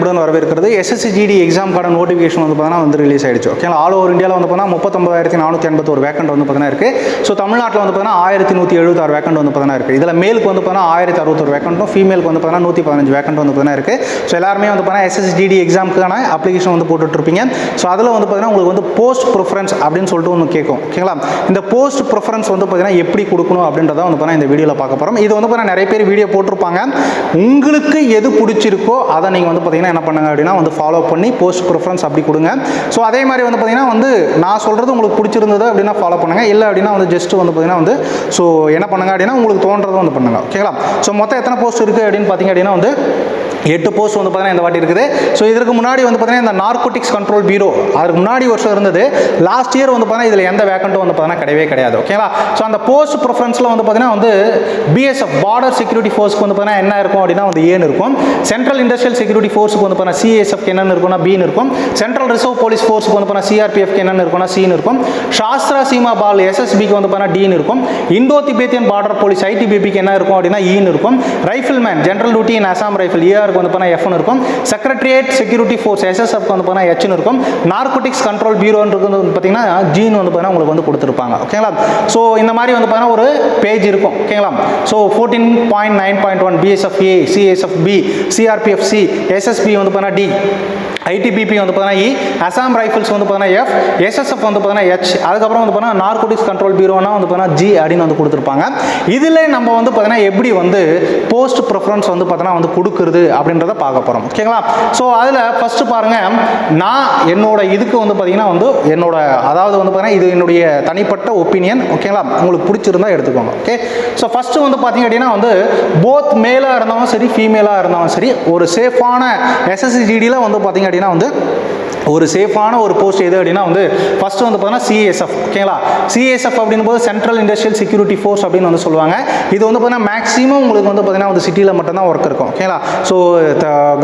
அன்புடன் வரவேற்கிறது SSC GD எக்ஸாம்க்கான notification வந்து பார்த்தீங்கன்னா வந்து ரிலீஸ் ஆயிடுச்சு ஓகேங்களா ஆல் ஓவர் இந்தியாவில் வந்து பார்த்தீங்கன்னா முப்பத்தொம்பதாயிரத்தி நானூற்றி எண்பத்தொரு வேக்கண்ட் வந்து பார்த்தீங்கன்னா இருக்குது ஸோ தமிழ்நாட்டில் வந்து பார்த்தீங்கன்னா ஆயிரத்தி நூற்றி எழுபத்தாறு வேக்கண்ட் வந்து பார்த்தீங்கன்னா இருக்குது இதில் மேலுக்கு வந்து பார்த்தீங்கன்னா ஆயிரத்தி அறுபத்தொரு வேக்கண்ட்டும் ஃபீமேலுக்கு வந்து பார்த்தீங்கன்னா நூற்றி பதினஞ்சு வேக்கண்ட் வந்து பார்த்தீங்கன்னா இருக்குது ஸோ எல்லாருமே வந்து பார்த்தீங்கன்னா எஸ்எஸ்சி ஜிடி எக்ஸாமுக்கான அப்ளிகேஷன் வந்து போட்டுட்ருப்பீங்க ஸோ அதில் வந்து பார்த்தீங்கன்னா உங்களுக்கு வந்து போஸ்ட் ப்ரிஃபரன்ஸ் அப்படின்னு சொல்லிட்டு ஒன்று கேட்கும் ஓகேங்களா இந்த போஸ்ட் ப்ரிஃபரன்ஸ் வந்து பார்த்தீங்கன்னா எப்படி கொடுக்கணும் அப்படின்றத வந்து பார்த்தீங்கன்னா இந்த வீடியோவில் பார்க்க போகிறோம் இது வந்து பார்த்தீங்கன்னா நிறைய பேர் வீடியோ போட்டிருப்பாங்க உங்களுக்கு எது பிடிச்சிருக்கோ அதை நீங்கள் வந்து பார்த்தீங்கன்னா என்ன பண்ணுங்க அப்படின்னா வந்து ஃபாலோ பண்ணி போஸ்ட் ப்ரிஃபரன்ஸ் அப்படி கொடுங்க. ஸோ அதே மாதிரி வந்து பார்த்தீங்கன்னா வந்து நான் சொல்கிறது உங்களுக்கு பிடிச்சிருந்தது அப்படின்னா ஃபாலோ பண்ணுங்க. இல்லை அப்படின்னா வந்து ஜஸ்ட் வந்து பார்த்தீங்கன்னா வந்து ஸோ என்ன பண்ணுங்க அப்படின்னா உங்களுக்கு தோன்றதை வந்து பண்ணுங்க. ஓகேங்களா ஸோ மொத்தம் எத்தனை போஸ்ட் இருக்குது அப்படின்னு பார்த்தீங்க அப்படின்னா வந்து எட்டு போஸ்ட் வந்து பார்த்தீங்கன்னா இந்த வாட்டி இருக்குது. ஸோ இதற்கு முன்னாடி வந்து பார்த்தீங்கன்னா இந்த நார்கோட்டிக்ஸ் கண்ட்ரோல் பீரோ அதுக்கு முன்னாடி வருஷம் இருந்தது. லாஸ்ட் இயர் வந்து பார்த்தீங்கன்னா இதில் எந்த வேக்கண்ட்டும் வந்து பார்த்தீங்கன்னா கிடையவே கிடையாது. ஓகேங்களா ஸோ அந்த போஸ்ட் ப்ரிஃபரன்ஸில் வந்து பார்த்தீங்கன்னா வந்து பிஎஸ்எஃப் பார்டர் செக்யூரிட்டி ஃபோர்ஸ்க்கு வந்து பார்த்தீங்கன்னா என்ன இருக்கும் அப்படின்னா வந்து ஏன்னு இருக்கும். சென்ட்ரல் இண்டஸ்ட்ரியல் செக்யூரிட்டி ஃபோர்ஸுக்கு வந்து பார்த்தீங்கன்னா சிஎஸ்எஃப்க்கு என்னென்னு இருக்கும்னா பின்னு இருக்கும். சென்ட்ரல் ரிசர்வ் போலீஸ் ஃபோர்ஸுக்கு வந்து பார்த்தீங்கன்னா சிஆர்பிஎஃப்க்கு என்னென்னு இருக்கும்னா சின்னு இருக்கும். சாஸ்திரா சீமா பால் எஸ்எஸ்பிக்கு வந்து பார்த்தீங்கன்னா டின்னு இருக்கும். இந்தோ திபேத்தியன் பார்டர் போலீஸ் ஐடிபிபிக்கு என்ன இருக்கும் அப்படின்னா e ஈன்னு இருக்கும். Rifleman general duty in Assam rifle ஏஆருக்கு வந்து பார்த்தீங்கன்னா எஃப்னு இருக்கும் செக்ரட்டரியேட் செக்யூரிட்டி ஃபோர்ஸ் எஸ்எஸ்எஃப்க்கு வந்து பார்த்தீங்கன்னா ஹெச்னு இருக்கும் நார்கோட்டிக்ஸ் கண்ட்ரோல் பியூரோன்றது வந்து பார்த்தீங்கன்னா ஜீன் வந்து பார்த்தீங்கன்னா உங்களுக்கு வந்து கொடுத்துருப்பாங்க ஓகேங்களா ஸோ இந்த மாதிரி வந்து பார்த்தீங்கன்னா ஒரு பேஜ் இருக்கும் ஓகேங்களா so fourteen point nine point one BSF A CSF B CRPF C SSB வந்து பார்த்தீங்கன்னா டி ஐடிபிபி வந்து பார்த்தீங்கன்னா இ அசாம் ரைஃபிள்ஸ் வந்து பார்த்தீங்கன்னா எஃப் எஸ்எஸ்எஃப் வந்து பார்த்தீங்கன்னா ஹெச் அதுக்கப்புறம் வந்து பார்த்தீங்கன்னா நார்கோட்டிக்ஸ் கண்ட்ரோல் பியூரோனா வந்து பார்த்தீங்கன்னா ஜி அப்படின்னு வந்து கொடுத்துருப்பாங்க இதில் நம்ம வந்து பார்த்தீங்கன்னா எப்படி வந்து போஸ்ட் ப்ரிஃபரன்ஸ் வந்து பார்த்தீங்கன்னா வந்து கொடுக்குறது அப்படின்றத பார்க்க போகிறோம் ஓகேங்களா? ஸோ அதில் ஃபஸ்ட்டு பாருங்கள் நான் என்னோட இதுக்கு வந்து பார்த்தீங்கன்னா வந்து என்னோட அதாவது வந்து பார்த்தீங்கன்னா இது என்னுடைய தனிப்பட்ட ஒப்பீனியன் ஓகேங்களா? உங்களுக்கு பிடிச்சிருந்தா எடுத்துக்கோங்க ஓகே ஸோ ஃபஸ்ட்டு வந்து பார்த்தீங்க அப்படின்னா வந்து போத் மேலாக இருந்தாலும் சரி ஃபீமேலாக இருந்தாலும் சரி ஒரு சேஃபான எஸ்எஸ்சி ஜிடியில் வந்து பார்த்தீங்க அப்படின்னா வந்து ஒரு சேஃபான ஒரு போஸ்ட் எது அப்படின்னா வந்து ஃபஸ்ட்டு வந்து பார்த்தீங்கன்னா சிஎஸ்எஃப் ஓகேங்களா சிஎஸ்எஃப் அப்படின் போது சென்ட்ரல் இண்டஸ்ட்ரியல் செக்யூரிட்டி ஃபோர்ஸ் அப்படின்னு வந்து சொல்லுவாங்க. இது வந்து பார்த்தீங்கன்னா மேக்ஸிமம் உங்களுக்கு வந்து பார்த்தீங்கன்னா வந்து சிட்டியில் மட்டும்தான் ஒர்க் இருக்கும் ஓகேங்களா ஸோ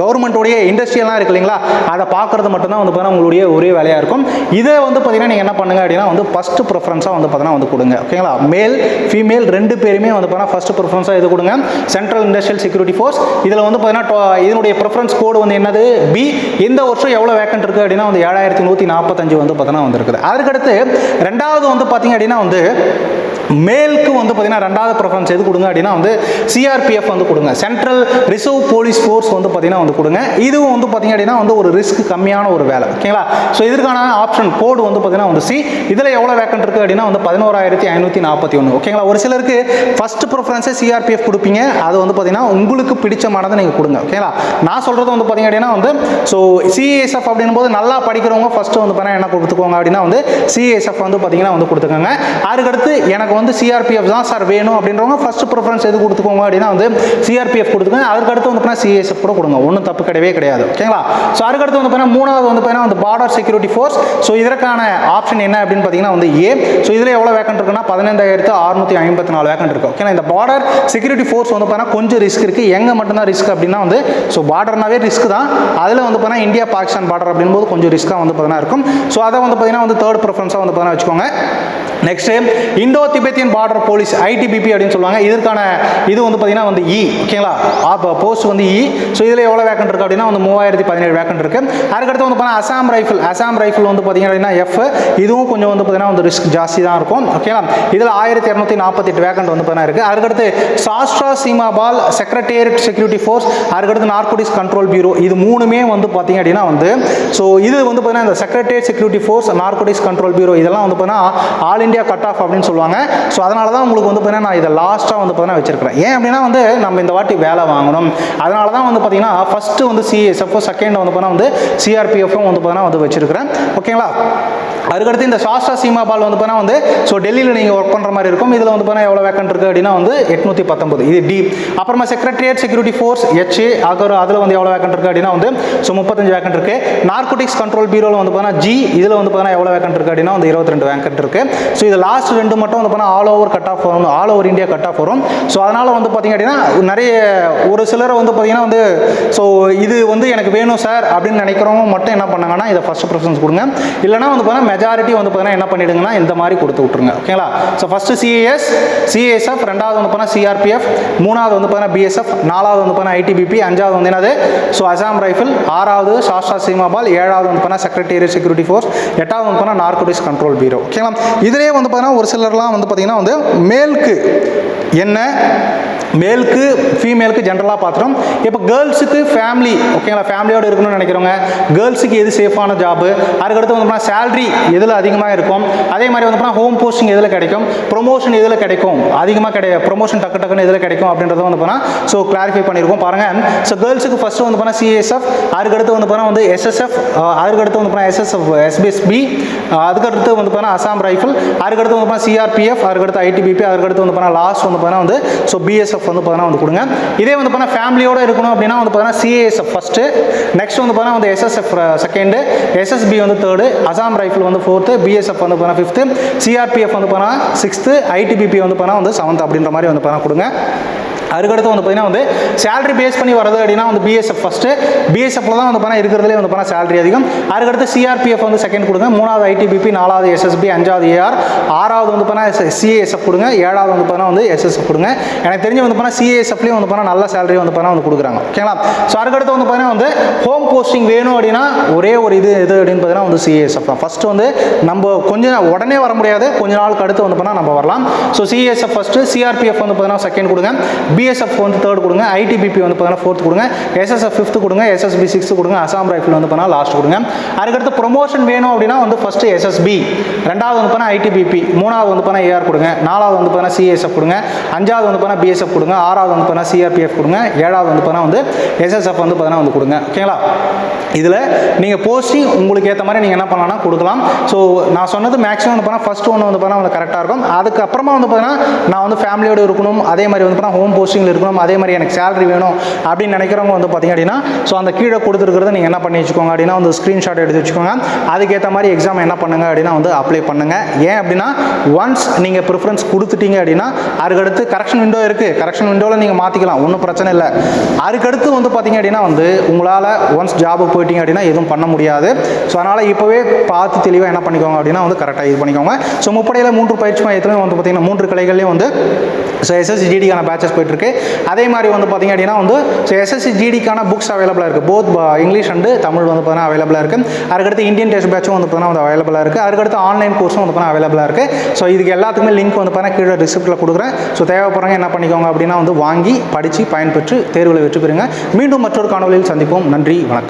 கவர்மெண்ட்டோடைய இண்டஸ்ட்ரியெல்லாம் இருக்கு இல்லைங்களா? அதை பார்க்குறது மட்டும்தான் வந்து பார்த்தீங்கன்னா உங்களுடைய ஒரே வேலையாக இருக்கும். இதை வந்து பார்த்தீங்கன்னா நீங்கள் என்ன பண்ணுங்க அப்படின்னா வந்து ஃபஸ்ட்டு ப்ரிஃபரன்ஸாக வந்து பார்த்தீங்கன்னா வந்து கொடுங்க ஓகேங்களா மேல் ஃபீமேல் ரெண்டு பேருமே வந்து பார்த்தீங்கன்னா ஃபஸ்ட்டு ப்ரிஃபரன்ஸாக இது கொடுங்க. சென்ட்ரல் இண்டஸ்ட்ரியல் செக்யூரிட்டி ஃபோர்ஸ் இதில் வந்து பார்த்தீங்கன்னா இதனுடைய ப்ரிஃபரன்ஸ் கோடு வந்து என்னது? பி இந்த வருஷம் எவ்வளோ வேக்கன்ட் இருக்குது அப்படின்னா வந்து ஏழாயிரத்தி நூற்றி நாற்பத்தஞ்சு வந்து பார்த்தீங்கன்னா வந்துருக்குது. அதுக்கடுத்து ரெண்டாவது வந்து பார்த்தீங்க அப்படின்னா வந்து மேலுக்கு வந்து பார்த்தீங்கன்னா ரெண்டாவது ப்ரிஃபரன்ஸ் எது கொடுங்க அப்படின்னா வந்து சிஆர்பிஎஃப் வந்து கொடுங்க. சென்ட்ரல் ரிசர்வ் போலீஸ் ஃபோர்ஸ் வந்து பார்த்தீங்கன்னா வந்து கொடுங்க. இதுவும் வந்து பார்த்தீங்க அப்படின்னா வந்து ஒரு ரிஸ்க் கம்மியான ஒரு வேலை. ஓகேங்களா ஸோ இதற்கான ஆப்ஷன் கோடு வந்து பார்த்தீங்கன்னா வந்து சி இதில் எவ்வளோ வேக்கண்ட் இருக்குது அப்படின்னா வந்து பதினோராயிரத்தி ஐநூற்றி நாற்பத்தி ஒன்று ஓகேங்களா ஒரு சிலருக்கு ஃபர்ஸ்ட் ப்ரிஃபரன்ஸே சிஆர்பிஎஃப் கொடுப்பீங்க. அது வந்து பார்த்தீங்கன்னா உங்களுக்கு பிடிச்சமானதை நீங்கள் கொடுங்க. ஓகேங்களா நான் சொல்கிறது வந்து பார்த்தீங்க அப்படின்னா வந்து ஸோ சிஎஸ்எஃப் அப்படின்னும் போது நல்லா படிக்கிறவங்க ஃபஸ்ட்டு வந்து பார்த்தீங்கன்னா என்ன கொடுத்துக்கோங்க அப்படின்னா வந்து சிஎஸ்எஃப் வந்து பார்த்தீங்கன்னா வந்து கொடுத்துக்கோங்க. அதுக்கடுத்து எனக்கு வந்து சிஆர்பிஎஃப் தான் சார் வேணும் அப்படின்றவங்க ஃபர்ஸ்ட் ப்ரிஃபரன்ஸ் எது கொடுத்துக்கோங்க அப்படின்னா வந்து சிஆர்பிஎஃப் கொடுத்துக்கோங்க. அதுக்கடுத்து வந்து பார்த்தீங்கன்னா சிஎஸ்எஃப் கூட கொடுங்க. ஒன்றும் தப்பு கிடையவே கிடையாது. ஓகேங்களா ஸோ அதுக்கடுத்து வந்து பார்த்தீங்கன்னா மூணாவது வந்து பார்த்தீங்கன்னா வந்து பார்டர் செக்யூரிட்டி ஃபோர்ஸ் ஸோ இதற்கான ஆப்ஷன் என்ன அப்படின்னு பார்த்தீங்கன்னா வந்து ஏ ஸோ இதில் எவ்வளோ வேக்கன்ட் இருக்குன்னா பதினைந்தாயிரத்து அறுநூற்றி ஐம்பத்தி நாலு வேக்கன்ட் இருக்கு. ஓகேங்களா இந்த பார்டர் செக்யூரிட்டி ஃபோர்ஸ் வந்து பார்த்தீங்கன்னா கொஞ்சம் ரிஸ்க் இருக்குது எங்கே மட்டும்தான் ரிஸ்க் அப்படின்னா வந்து ஸோ பார்டர்னாவே ரிஸ்க் தான். அதில் வந்து பார்த்தீங்கன்னா இந்தியா பாகிஸ்தான் பார்டர் அப்படின்போது கொஞ்சம் ரிஸ்க்காக வந்து பார்த்தீங்கன்னா இருக்கும். ஸோ அதை வந்து பார்த்தீங்கன்னா வந்து தேர்ட் ப்ரிஃபரன்ஸாக வந்து பார்த்தீங்கன்னா வச்சுக்கோங்க. Next Indo Tibetan border police ITBP அப்படின்னு சொல்லுவாங்க. இதற்கான இது வந்து பார்த்தீங்கன்னா வந்து e, இ ஓகேங்களா ஆப் போஸ்ட் வந்து e. இ ஸோ இதில் எவ்வளோ வேக்கண்ட் இருக்குது அப்படின்னா வந்து மூவாயிரத்தி பதினேழு வேக்கண்ட் இருக்குது அதுக்கடுத்து வந்து பார்த்தீங்கன்னா அசாம் ரைஃபிள் அசாம் ரைஃபிள் வந்து பார்த்தீங்க அப்படின்னா எஃப் இதுவும் கொஞ்சம் வந்து பார்த்தீங்கன்னா வந்து ரிஸ்க் ஜாஸ்தி தான் இருக்கும் ஓகேங்களா இதில் ஆயிரத்தி இரநூத்தி நாற்பத்தெட்டு வேக்கண்ட் வந்து பார்த்தீங்கன்னா இருக்குது அதுக்கடுத்து Sashastra Seema Bal Secretariat Security Force அதுக்கடுத்து நார்கோட்டிக்ஸ் கண்ட்ரோல் பியூரோ இது மூணுமே வந்து பார்த்தீங்க அப்படின்னா வந்து ஸோ இது வந்து பார்த்தீங்கன்னா இந்த secretariat security force narcotics control bureau இதெல்லாம் வந்து பார்த்தீங்கன்னா ஆல் இந்தியா கட் ஆஃப் அப்படின்னு சொல்லுவாங்க. ஸோ அதனால தான் உங்களுக்கு வந்து பார்த்தீங்கன்னா நான் இதை லாஸ்ட்டாக வந்து பார்த்தீங்கன்னா வச்சிருக்கிறேன். ஏன் அப்படின்னா வந்து நம்ம இந்த வாட்டி வேலை வாங்கணும். அதனால தான் வந்து பார்த்தீங்கன்னா ஃபஸ்ட்டு வந்து சிஎஸ்எஃப் செகண்ட் வந்து பார்த்தீங்கன்னா வந்து சிஆர்பிஎஃப்பும் வந்து பார்த்தீங்கன்னா வந்து வச்சிருக்கிறேன். ஓகேங்களா அதுக்கடுத்து இந்த சாஸ்டா சீமா பால் வந்து பார்த்தீங்கன்னா வந்து ஸோ டெல்லியில் நீங்கள் ஒர்க் பண்ணுற மாதிரி இருக்கும். இதில் வந்து பார்த்தீங்கன்னா எவ்வளோ வேக்கண்ட் இருக்குது அப்படின்னா வந்து எட்நூற்றி பத்தொம்பது இது டி அப்புறமா செக்ரட்டரியேட் செக்யூரிட்டி ஃபோர்ஸ் ஹெச் அகர் அதில் வந்து எவ்வளோ வேக்கண்ட் இருக்குது அப்படின்னா வந்து ஸோ முப்பத்தஞ்சு வேக்கண்ட் இருக்குது நார்கோட்டிக்ஸ் நார்கோடிக்ஸ் கண்ட்ரோல் பீரோவில் வந்து பார்த்தீங்கன்னா ஜி இதில் வந்து பார்த்தீங்கன்னா எவ்வளோ வேக்கண்ட் இருக்குது அப்படின்னா வந்து இருபத்தி ரெண்டு வேக்கண்ட் இருக்குது ஸோ இது லாஸ்ட் ரெண்டு மட்டும் வந்து பார்த்தீங்கன்னா ஆல் ஓவர் கட் ஆஃப் வரும். All over India cut off வரும். ஸோ அதனால் வந்து பார்த்தீங்க அப்படின்னா நிறைய ஒரு சிலரை வந்து பார்த்தீங்கன்னா வந்து ஸோ இது வந்து எனக்கு வேணும் சார் அப்படின்னு நினைக்கிறவங்க மட்டும் என்ன பண்ணாங்கன்னா இதை ஃபஸ்ட் ப்ரிஃபரன்ஸ் கொடுங்க. இல்லைனா வந்து பார்த்தீங்கன்னா மெஜாரிட்டி வந்து பார்த்தீங்கன்னா என்ன பண்ணிடுங்கன்னா இந்த மாதிரி கொடுத்து விட்ருங்க ஓகேங்களா ஸோ ஃபஸ்ட்டு சிஏஎஸ் சிஏஎஸ்எஃப் ரெண்டாவது வந்து பார்த்தீங்கன்னா சிஆர்பிஎஃப் மூணாவது வந்து பார்த்தீங்கன்னா பிஎஸ்எஃப் நாலாவது வந்து பார்த்தீங்கன்னா ஐடிபிபி அஞ்சாவது வந்து என்னது? ஸோ அசாம் ரைஃபிள் ஆறாவது சாஸ்டா சீமாபால் ஏழாவது வந்து பார்த்தீங்கன்னா செக்ரட்டேரியட் செக்யூரிட்டி ஃபோர்ஸ் எட்டாவது வந்து பார்த்தீங்கன்னா நார்கோட்டிக்ஸ் கண்ட்ரோல் பீரோ ஓகேங்களா? இதிலே வந்து பார்த்தீங்கன்னா ஒரு சிலர்லாம் வந்து பார்த்தீங்கன்னா வந்து மேல்க்கு என்ன மேலுக்கு ஃபீமேலுக்கு ஜென்ரலாக பார்த்துட்டோம் இப்போ கேர்ள்ஸுக்கு ஃபேமிலி ஓகேங்களா ஃபேமிலியோடு இருக்கணும்னு நினைக்கிறவங்க கேர்ள்ஸுக்கு எது சேஃபான ஜாபு அதுக்கடுத்து வந்து சேலரி எதில் அதிகமாக இருக்கும் அதே மாதிரி வந்து ஹோம் போஸ்டிங் எதில் கிடைக்கும் ப்ரொமோஷன் எதில் கிடைக்கும் அதிகமாக கிடை ப்ரொமோஷன் டக்கு டக்குன்னு எதில் கிடைக்கும் அப்படின்றத வந்து போனால் ஸோ கிளாரிஃபை பண்ணியிருக்கோம் பாருங்கள் ஸோ கேர்ள்ஸுக்கு ஃபஸ்ட்டு வந்து போனால் சிஎஸ்எஃப் அதுக்கடுத்து வந்து போனால் வந்து எஸ்எஸ்எஃப் அதுக்கடுத்து வந்து போனால் எஸ்எஸ்எஃப் எஸ்பிஎஸ்பி அதுக்கடுத்து வந்து போனால் அசாம் ரைஃபிள் அதுக்கடுத்து வந்து போனால் சிஆர்பிஎஃப் அதுக்கடுத்து ஐடிபிபி அதுக்கடுத்து வந்து போனால் லாஸ்ட் வந்து போனால் வந்து ஸோ பிஎஸ்எஃப் வந்து பார்த்தீங்கன்னா வந்து கொடுங்க. இதே வந்து பார்த்தீங்கன்னா ஃபேமிலியோட இருக்கணும் அப்படின்னா வந்து பார்த்தீங்கன்னா சிஏஎஸ்எஃப் ஃபஸ்ட்டு நெக்ஸ்ட் வந்து பார்த்தீங்கன்னா வந்து எஸ்எஸ்எஃப் செகண்டு எஸ்எஸ்பி வந்து தேர்டு அசாம் ரைஃபிள் வந்து ஃபோர்த்து பிஎஸ்எஃப் வந்து பார்த்தீங்கன்னா ஃபிஃப்த்து சிஆர்பிஎஃப் வந்து பார்த்தீங்கன்னா சிக்ஸ்த்து ஐடிபிபி வந்து பார்த்தீங்கன்னா வந்து செவன்த் அப்படின்ற மாதிரி வந்து பார்த்தீங்கன்னா கொடுங்க. அதுக்கடுத்து வந்து பார்த்தீங்கன்னா வந்து சேலரி பேஸ் பண்ணி வரது அப்படின்னா வந்து பிஎஸ்எஃப் ஃபஸ்ட்டு பிஎஸ்எஃப்ல தான் வந்து பார்த்தா இருக்கிறதுலே வந்து பார்த்தா சேலரி அதிகம். அதுக்கடுத்து சிஆர்பிஎஃப் வந்து செகண்ட் கொடுங்க. மூணாவது ஐடிபிபி நாலாவது எஸ்எஸ்பி அஞ்சாவது ஏஆர் ஆறாவது வந்து பார்த்தா சிஏஎஸ்எஃப் கொடுங்க. ஏழாவது வந்து பார்த்தா வந்து எஸ்எஸ்எஃப் கொடுங்க. எனக்கு தெரிஞ்சு வந்து பார்த்தா சிஏஎஸ்எஃப்லேயும் வந்து பார்த்தா நல்ல சேலரி வந்து பார்த்தா வந்து கொடுக்குறாங்க. ஓகேங்களா? ஸோ அதுக்கடுத்து வந்து பார்த்தீங்கன்னா வந்து ஹோம் போஸ்டிங் வேணும் அப்படின்னா ஒரே ஒரு இது இது அப்படின்னு பார்த்தீங்கன்னா வந்து சிஏஎஸ்எஃப் தான். ஃபஸ்ட்டு வந்து நம்ம கொஞ்சம் உடனே வர முடியாது. கொஞ்ச நாளுக்கு அடுத்து வந்து பார்த்தா நம்ம வரலாம். ஸோ சிஎஸ்எஃப் ஃபஸ்ட்டு சிஆர்பிஎஃப் வந்து பார்த்தீங்கன்னா செகண்ட் கொடுங்க. பிஎஸ்எஃப் வந்து தேர்ட் கொடுங்க. ஐடிபிபி வந்து பார்த்தீங்கன்னா ஃபோர்த் கொடுங்க. எஸ்எஸ்எஃப் ஃபிஃப்த் கொடுங்க. எஸ்எஸ்பி சிக்ஸ்த் கொடுங்க. அசாம் ரைஃபிள் வந்து பார்த்தீங்கன்னா லாஸ்ட் கொடுங்க. அதுக்கடுத்து ப்ரொமோஷன் வேணும் அப்படின்னா வந்து ஃபஸ்ட்டு எஸ்எஸ்பி ரெண்டாவது வந்து பார்த்தீங்கன்னா ஐடிபிபி மூணாவது வந்து பார்த்தீங்கன்னா ஏஆர் கொடுங்க. நாலாவது வந்து பார்த்தீங்கன்னா சிஎஸ்எஃப் கொடுங்க. அஞ்சாவது வந்து பார்த்தீங்கன்னா பிஎஸ்எஃப் கொடுங்க. ஆறாவது வந்து பார்த்தீங்கன்னா சிஆர்பிஎஃப் கொடுங்க. ஏழாவது வந்து பார்த்தீங்கன்னா வந்து எஸ்எஸ்எஃப் வந்து பார்த்தீங்கன்னா வந்து கொடுங்க. ஓகேங்களா? இதில் நீங்கள் போஸ்டிங் உங்களுக்கு ஏற்ற மாதிரி நீங்கள் என்ன பண்ணலாம்னா கொடுக்கலாம். ஸோ நான் சொன்னது மேக்ஸிமம் வந்து பார்த்தா ஃபஸ்ட் ஒன்று வந்து பார்த்தா உங்களுக்கு கரெக்டாக இருக்கும். அதுக்கப்புறமா வந்து பார்த்தீங்கன்னா நான் வந்து ஃபேமிலியோடு இருக்கணும். அதே மாதிரி வந்து பார்த்தா ஹோம் போஸ்டிங்கில் இருக்கணும். அதே மாதிரி எனக்கு சேலரி வேணும் அப்படின்னு நினைக்கிறவங்க வந்து பார்த்தீங்க அப்படின்னா ஸோ அந்த கீழே கொடுத்துருக்கிறத நீங்கள் என்ன பண்ணி வச்சுக்கோங்க அப்படின்னா வந்து ஸ்க்ரீன்ஷாட் எடுத்து வச்சுக்கோங்க. அதுக்கேற்ற மாதிரி எக்ஸாம் என்ன பண்ணுங்க அப்படின்னா வந்து அப்ளை பண்ணுங்கள் ஏன் அப்படின்னா ஒன்ஸ் நீங்கள் ப்ரிஃபரன்ஸ் கொடுத்துட்டீங்க அப்படின்னா அதுக்கடுத்து கரெக்ஷன் விண்டோ இருக்குது கரெக்ஷன் விண்டோவில் நீங்கள் மாற்றிக்கலாம் ஒன்றும் பிரச்சனை இல்லை. அதுக்கடுத்து வந்து பார்த்திங்க அப்படின்னா வந்து உங்களால் ஒன்ஸ் ஜாபுக்கு போயிட்டீங்க அப்படின்னா எதுவும் பண்ண முடியாது. ஸோ அதனால் இப்போவே பார்த்து தெளிவாக என்ன பண்ணிக்கோங்க அப்படின்னா வந்து கரெக்டாக இது பண்ணிக்கோங்க. ஸோ முப்படையில் மூன்று பயிற்சி மையத்துலையும் வந்து பார்த்தீங்கன்னா மூன்று கலைகள்லேயும் வந்து ஸோ எஸ்எஸ்சி ஜிடிக்கான பேச்சஸ் போயிட்டுருக்கு. அதே மாதிரி வந்து பார்த்தீங்க அப்படின்னா வந்து ஸோ எஸ்எஸ்சி ஜிடிக்கான புக்ஸ் அவைலபிளாக இருக்குது போத் இங்கிலீஷ் அண்டு தமிழ் வந்து பார்த்தீங்கன்னா அவைலபிளாக இருக்குது அதுக்கடுத்து இந்தியன் டெஸ்ட் பேட்சும் வந்து பார்த்தீங்கன்னா வந்து அவைலபிளாக இருக்குது அதுக்கடுத்து ஆன்லைன் கோர்ஸும் வந்து பார்த்தீங்கன்னா அவைலபிளாக இருக்குது ஸோ இதுக்கு எல்லாத்துக்குமே லிங்க் வந்து பார்த்தீங்கன்னா கீழே ரிசிப்ட்டில் கொடுக்குறேன். ஸோ தேவைப்படுறவங்க என்ன பண்ணிக்கோங்க அப்படின்னா வந்து வாங்கி படித்து பயன்பெற்று தேர்வில் வெற்றி பெறுங்க. மீண்டும் மற்றொரு காணொலியில் சந்திப்போம். நன்றி வணக்கம்.